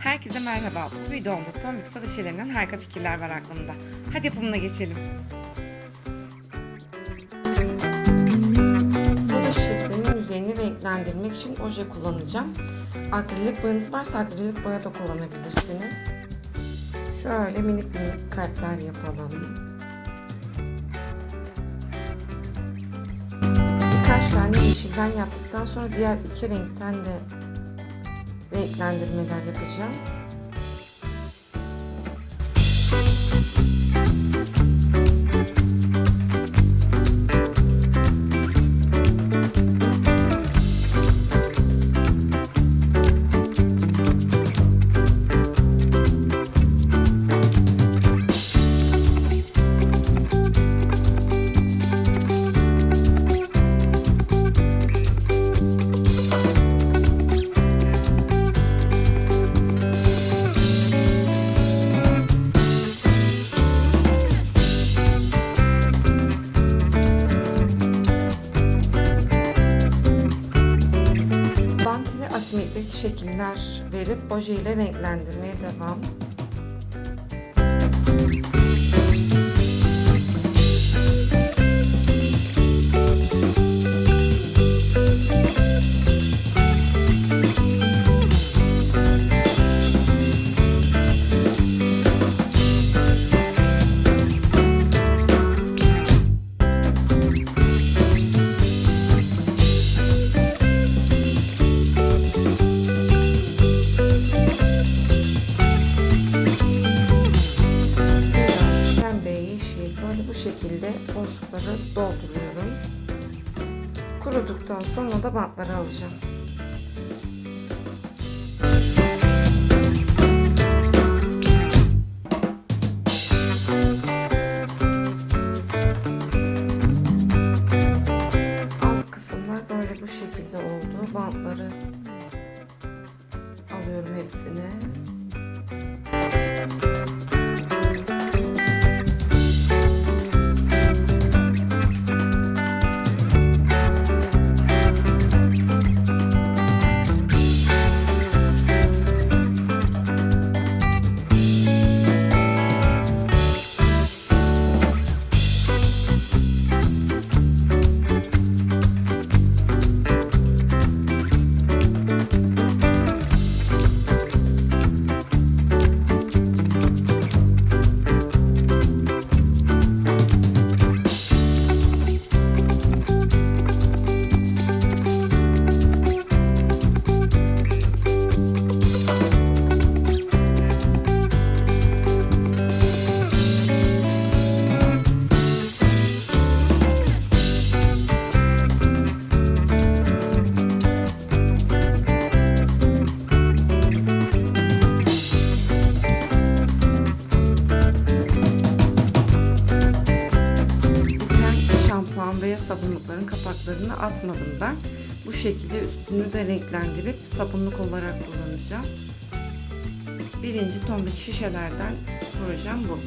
Herkese merhaba. Bu videomda Tom Yüksel işlerinden harika fikirler var aklımda. Hadi yapımına geçelim. Soda şişesinin yüzeyini renklendirmek için oje kullanacağım. Akrilik boyanız varsa akrilik boya da kullanabilirsiniz. Şöyle minik minik kalpler yapalım. Birkaç tane yeşilden yaptıktan sonra diğer iki renkten de renklendirmeler yapacağım. Şekiller verip oje renklendirmeye devam. Dolduruyorum. Kuruduktan sonra da bantları alacağım. Sabunlukların kapaklarını atmadım ben. Bu şekilde üstünü de renklendirip sabunluk olarak kullanacağım. Birinci tombik şişelerden projem bu.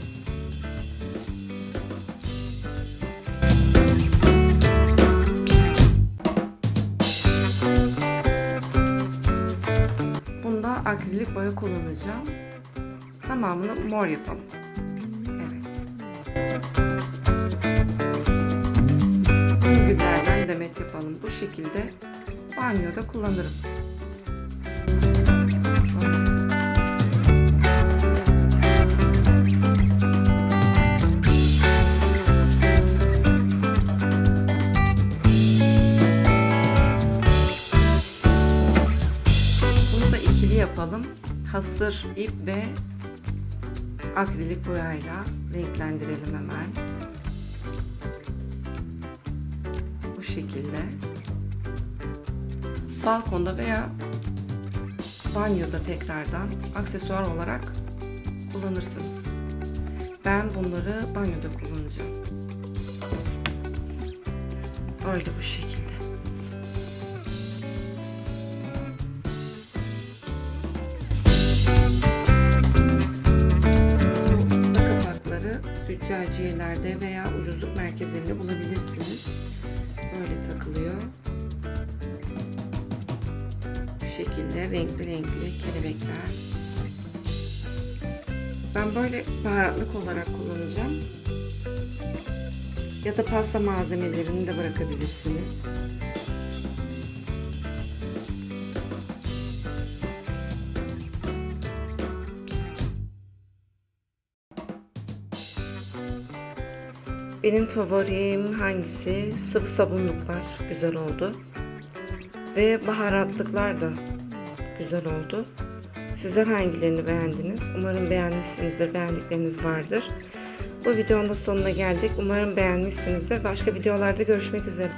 Bunda akrilik boya kullanacağım. Tamamını mor yapalım. Evet. Güllerden demet yapalım. Bu şekilde banyoda kullanırım. Bunu da ikili yapalım. Hasır ip ve akrilik boyayla renklendirelim hemen. Şekilde. Balkonda veya banyoda tekrardan aksesuar olarak kullanırsınız. Ben bunları banyoda kullanacağım. Öyle bu şekilde. Züccaciyelerde veya ucuzluk merkezinde bulabilirsiniz böyle takılıyor. Bu şekilde renkli renkli kelebekler. Ben böyle baharatlık olarak kullanacağım. Ya da pasta malzemelerini de bırakabilirsiniz. Benim favorim hangisi? Sıvı sabunluklar güzel oldu. Ve baharatlıklar da güzel oldu. Sizler hangilerini beğendiniz? Umarım beğenmişsinizdir, beğendikleriniz vardır. Bu videonun da sonuna geldik. Umarım beğenmişsinizdir. Başka videolarda görüşmek üzere.